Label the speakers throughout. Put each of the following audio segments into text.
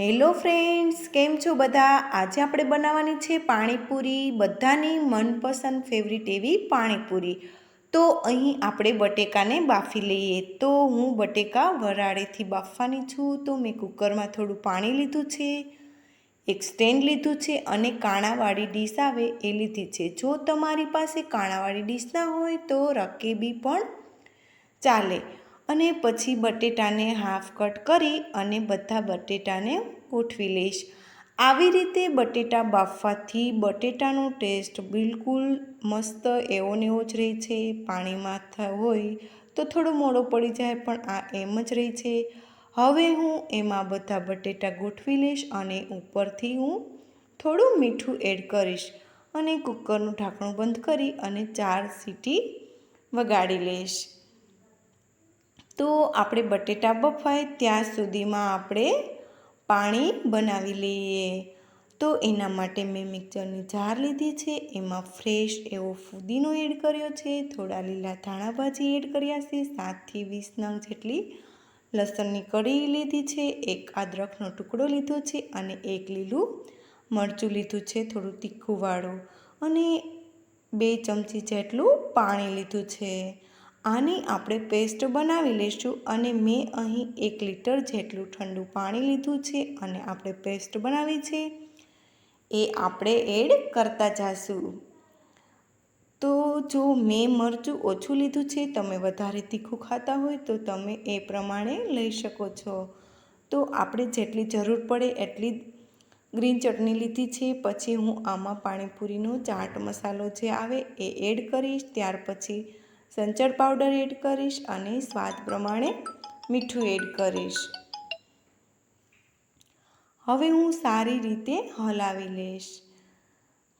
Speaker 1: Hello friends, કેમ છો બધા? આજે આપણે બનાવવાની છે પાણીપુરી, બધાની મનપસંદ ફેવરિટ એવી પાણીપુરી. તો અહીં આપણે બટેકાને બાફી લઈએ. તો હું બટેકા વરાળેથી બાફવાની છું. તો મેં કુકરમાં થોડું પાણી લીધું છે, એક સ્ટેન્ડ લીધું છે અને કાણાવાળી ડીશ આવે એ લીધી છે. જો તમારી પાસે કાણાવાળી ડીશ ના હોય તો રકેબી પણ ચાલે. અને પછી બટેટાને હાફ કટ કરી અને બધા બટેટાને ગોઠવી લઈશ. આવી રીતે બટેટા બાફવાથી બટેટાનો ટેસ્ટ બિલકુલ મસ્ત એવો ને એવો જ રહે છે. પાણીમાં હોય તો થોડો મોડો પડી જાય પણ આ એમ જ રહે છે. હવે હું એમાં બધા બટેટા ગોઠવી લઈશ અને ઉપરથી હું થોડું મીઠું એડ કરીશ અને કુકરનું ઢાંકણું બંધ કરી અને ચાર સીટી વગાડી લઈશ. તો આપણે બટેટા બફાય ત્યાં સુધીમાં આપણે પાણી બનાવી લઈએ. તો એના માટે મેં મિક્સરની જાર લીધી છે, એમાં ફ્રેશ એવો ફુદીનો એડ કર્યો છે, થોડા લીલા ધાણા ભાજી એડ કર્યા છે સાતથી વીસ નંગ જેટલી લસણની કઢી લીધી છે, એક અદરકનો ટુકડો લીધો છે અને એક લીલું મરચું લીધું છે, થોડું તીખુંવાળું અને બે ચમચી જેટલું પાણી લીધું છે. આની આપણે પેસ્ટ બનાવી લઈશું અને મેં અહીં એક લીટર જેટલું ઠંડુ પાણી લીધું છે અને આપણે પેસ્ટ બનાવી છે. એ આપણે એડ કરતા જાશું. તો જો મેં મરચું ઓછું લીધું છે, તમે વધારે તીખું ખાતા હોય તો તમે એ પ્રમાણે લઈ શકો છો. તો આપણે જેટલી જરૂર પડે એટલી ગ્રીન ચટણી લીધી છે. પછી હું આમાં પાણીપુરીનો ચાટ મસાલો જે આવે એ એડ કરીશ. ત્યાર પછી સંચળ પાવડર એડ કરીશ અને સ્વાદ પ્રમાણે મીઠું એડ કરીશ. હવે હું સારી રીતે હલાવી લઈશ.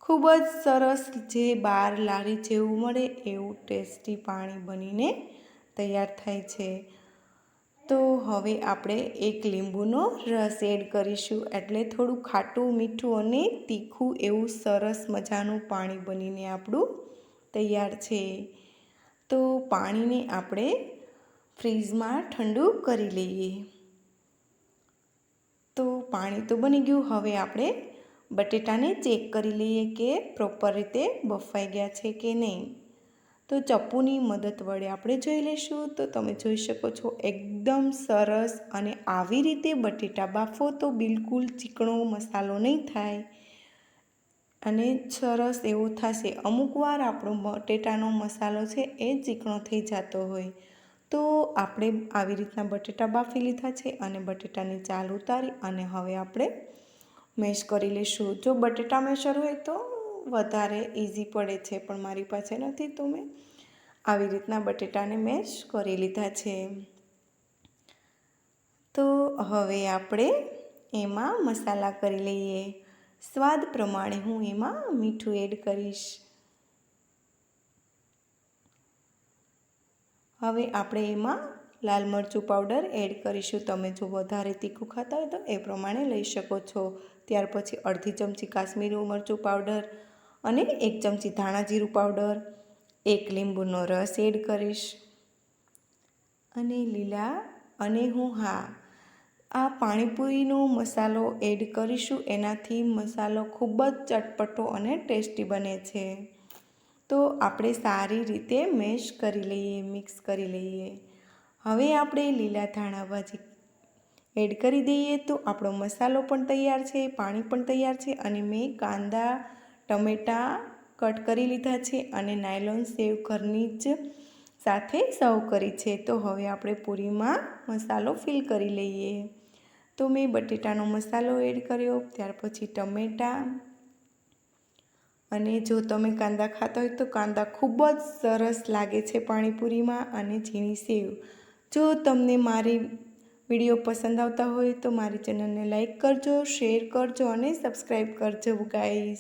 Speaker 1: ખૂબ જ સરસ જે બાર લારી જેવું મળે એવું ટેસ્ટી પાણી બનીને તૈયાર થાય છે. તો હવે આપણે એક લીંબુનો રસ એડ કરીશું એટલે થોડું ખાટું, મીઠું અને તીખું એવું સરસ મજાનું પાણી બનીને આપણું તૈયાર છે. તો પાણીને આપણે ફ્રીઝમાં ઠંડુ કરી લઈએ. તો પાણી તો બની ગયું, હવે આપણે બટેટાને ચેક કરી લઈએ કે પ્રોપર રીતે બફાઈ ગયા છે કે નહીં. તો ચપ્પુની મદદ વડે આપણે જોઈ લઈશું. તો તમે જોઈ શકો છો, એકદમ સરસ અને આવી રીતે બટેટા બાફો તો બિલકુલ ચીકણો મસાલો નહીં થાય. અને સરસ એવું થશે. અમુક વાર આપણો બટેટાનો મસાલો છે એ ચીકણો થઈ જતો હોય. તો આપણે આવી રીતના બટેટા બાફી લીધા છે અને બટેટાની ચાલ ઉતારી અને હવે આપણે મેશ કરી લઈશું. જો બટેટા મેશર હોય તો વધારે ઇઝી પડે છે, પણ મારી પાસે નથી તો મેં આવી રીતના બટેટાને મેશ કરી લીધા છે. તો હવે આપણે એમાં મસાલા કરી લઈએ. સ્વાદ પ્રમાણે હું એમાં મીઠું એડ કરીશ. હવે આપણે એમાં લાલ મરચું પાવડર એડ કરીશું. તમે જો વધારે તીખું ખાતા હોય તો એ પ્રમાણે લઈ શકો છો. ત્યાર પછી અડધી ચમચી કાશ્મીરી મરચું પાવડર અને એક ચમચી ધાણા જીરું પાવડર, એક લીંબુનો રસ એડ કરીશ. અને લીલા, અને હું હા આ પાણીપુરીનો મસાલો એડ કરીશું. એનાથી મસાલો ખૂબ જ ચટપટો અને ટેસ્ટી બને છે. તો આપણે સારી રીતે મેશ કરી લઈએ, મિક્સ કરી લઈએ. હવે આપણે લીલા ધાણા ભાજી એડ કરી દઈએ તો આપણો મસાલો પણ તૈયાર છે, પાણી પણ તૈયાર છે અને મેં કાંદા, ટમેટાં કટ કરી લીધા છે અને નાયલોન સેવ ઘરની જ સાથે સર્વ કરી છે. તો હવે આપણે પૂરીમાં મસાલો ફિલ કરી લઈએ. તો મેં બટેટાનો મસાલો એડ કર્યો, ત્યાર પછી ટમેટાં. અને જો તમે કાંદા ખાતા હોય તો કાંદા ખૂબ જ સરસ લાગે છે પાણીપુરીમાં અને ઝીણી સેવ. જો તમને મારી વીડિયો પસંદ આવતા હોય તો મારી ચેનલને લાઈક કરજો, શેર કરજો અને સબસ્ક્રાઈબ કરજો ગાઈસ.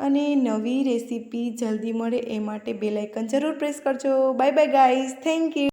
Speaker 1: અને નવી રેસીપી જલ્દી મળે એ માટે બેલાઇકન જરૂર પ્રેસ કરજો. Bye bye guys thank you.